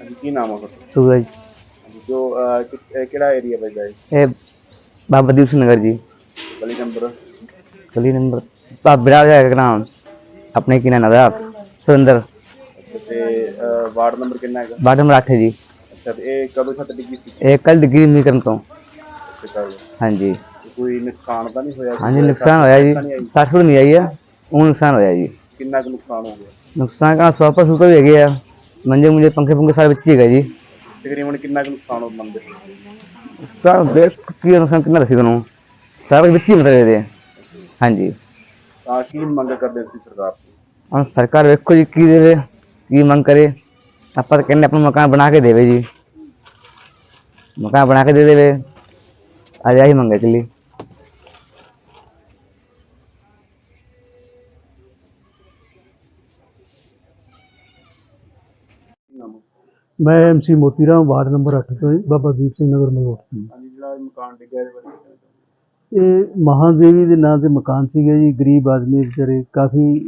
ਹਾਂਜੀ ਕੀ ਨਾਮ ਆ ਤੁਹਾਡਾ? ਸੂਰਜ। ਹਾਂਜੀ, ਜੋ ਅਹ, ਕਿ- ਇਹ ਕਿਹੜਾ ਏਰੀਆ ਪੈਂਦਾ ਹੈ ਇਹ ਬਾਬਾ ਦੀਪ ਸਿੰਘ ਨਗਰ ਜੀ। ਗਲੀ ਨੰਬਰ? ਗਲੀ ਨੰਬਰ ਭਾਬੜਾ ਦਾ ਨਾਮ ਆਪਣੇ ਕੀ ਨਾਮ ਦਾ ਸੁਰਿੰਦਰ। ਤੇ ਅਹ, ਵਾਰਡ ਨੰਬਰ ਕਿੰਨਾ ਹੈਗਾ? ਵਾਰਡ ਨੰਬਰ 8 ਜੀ। ਅੱਛਾ ਤੇ ਇਹ ਕਦੋਂ ਛੱਤ ਡਿੱਗੀ ਸੀ? ਇਹ ਕੱਲ ਡਿਗਰੀ ਨਹੀਂ ਕਰਨ ਤੋਂ। ਤੇ ਕੱਲ੍ਹ? ਹਾਂਜੀ। ਤੇ ਕੋਈ ਨੁਕਸਾਨ ਤਾਂ ਨਹੀਂ ਹੋਇਆ? ਹਾਂਜੀ ਨੁਕਸਾਨ ਹੋਇਆ ਜੀ। ਤਾਂ ਨਹੀਂ ਆਈ? 60 ਫੁੱਟ ਨਹੀਂ ਆਈ ਆ। ਉਹ ਨੁਕਸਾਨ ਹੋਇਆ ਜੀ। ਕਿੰਨਾ ਕੁ ਨੁਕਸਾਨ ਹੋ ਗਿਆ? ਨੁਕਸਾਨ ਕਾ ਵੀ ਹੈਗੇ ਆ। ਮੰਜੇ ਮੁੰਜੇ ਪੰਖੇ ਪੁੰਖੇ ਸਾਰੇ ਵਿੱਚ ਹੀ ਹੈਗਾ ਜੀ। ਤਕਰੀਬਨ ਕਿੰਨਾ ਕੁ ਨੁਕਸਾਨ ਹੋ ਮੰਨਦੇ ਸਾਰਾ ਦੇਖ ਕੀ ਨੁਕਸਾਨ ਕਿੰਨਾ ਦੱਸੀ ਤੁਹਾਨੂੰ? ਸਾਰਾ ਵਿੱਚ ਹੀ ਮਤਲਬ ਇਹਦੇ। ਹਾਂਜੀ। ਤਾਂ ਕੀ ਮੰਗ ਕਰਦੇ ਸੀ ਸਰਕਾਰ ਤੋਂ? ਹੁਣ ਸਰਕਾਰ ਵੇਖੋ ਜੀ ਕੀ ਦੇਵੇ ਕੀ ਮੰਗ ਕਰੇ। ਆਪਾਂ ਕਹਿੰਦੇ ਆਪਣਾ ਮਕਾਨ ਬਣਾ ਕੇ ਦੇਵੇ ਜੀ। ਮਕਾਨ ਬਣਾ ਕੇ ਦੇ ਦੇਵੇ। ਅੱਜ ਆਹੀ ਮੰਗੇ ਚਲੀ ਕੀ ਨਾਮ ਆ? ਮੈਂ ਐਮਸੀ ਮੋਤੀਰਾਮ ਵਾਰਡ ਨੰਬਰ 8 ਤੋਂ ਜੀ, ਬਾਬਾ ਦੀਪ ਸਿੰਘ ਨਗਰ ਮਲੋਟ ਤੋਂ। ਜੀ। ਹਾਂਜੀ ਜਿਹੜਾ ਇਹ ਮਕਾਨ ਡਿੱਗਿਆ ਇਹਦੇ ਬਾਰੇ ਇਹ ਮਹਾਦੇਵੀ ਦੇ ਨਾਂ ਤੇ ਮਕਾਨ ਸੀਗਾ ਜੀ ਗਰੀਬ ਆਦਮੀ ਵਿਚਾਰੇ ਕਾਫੀ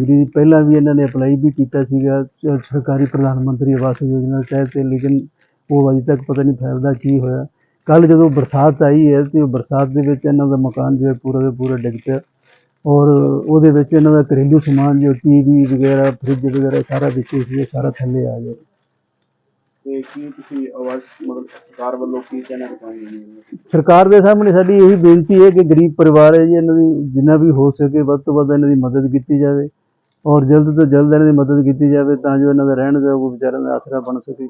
ਗਰੀਬ ਪਹਿਲਾਂ ਵੀ ਇਹਨਾਂ ਨੇ ਅਪਲਾਈ ਵੀ ਕੀਤਾ ਸੀਗਾ ਅਹ ਸਰਕਾਰੀ ਪ੍ਰਧਾਨ ਮੰਤਰੀ ਆਵਾਸ ਯੋਜਨਾ ਦੇ ਤਹਿਤ ਲੇਕਿਨ ਉਹ ਅਜੇ ਤੱਕ ਪਤਾ ਨਹੀਂ ਫਾਇਦਾ ਕੀ ਹੋਇਆ। ਕੱਲ ਜਦੋਂ ਬਰਸਾਤ ਆਈ ਹੈ ਤੇ ਉਹ ਬਰਸਾਤ ਦੇ ਵਿੱਚ ਇਹਨਾਂ ਦਾ ਮਕਾਨ ਜੋ ਹੈ ਪੂਰਾ ਦਾ ਪੂਰਾ ਡਿੱਗ ਪਿਆ। ਔਰ ਉਹਦੇ ਵਿੱਚ ਇਹਨਾਂ ਦਾ ਘਰੇਲੂ ਸਮਾਨ ਜੋ ਟੀਵੀ ਵਗੈਰਾ ਫ੍ਰਿਜ ਵਗੈਰਾ ਸਾਰਾ ਵਿੱਚ ਸੀ ਸਾਰਾ ਥੱਲੇ ਆ ਗਿਆ। ਤੇ ਕੀ ਤੁਸੀਂ ਆਵਾਜ਼, ਮਤਲਬ ਸਰਕਾਰ ਵੱਲੋਂ ਕੀ ਕਹਿਣਾ ਚਾਹੁੰਦੇ ਸਰਕਾਰ ਦੇ ਸਾਹਮਣੇ ਸਾਡੀ ਇਹੀ ਬੇਨਤੀ ਹੈ ਕਿ ਗਰੀਬ ਪਰਿਵਾਰ ਹੈ ਜੀ, ਇਹਨਾਂ ਦੀ ਜਿੰਨਾ ਵੀ ਹੋ ਸਕੇ ਵੱਧ ਤੋਂ ਵੱਧ ਇਹਨਾਂ ਦੀ ਮਦਦ ਕੀਤੀ ਜਾਵੇ ਔਰ ਜਲਦ ਤੋਂ ਜਲਦ ਇਹਨਾਂ ਦੀ ਮਦਦ ਕੀਤੀ ਜਾਵੇ ਤਾਂ ਜੋ ਇਹਨਾਂ ਦਾ ਰਹਿਣ ਦਾ ਉਹ ਵਿਚਾਰਿਆਂ ਦਾ ਆਸਰਾ ਬਣ ਸਕੇ।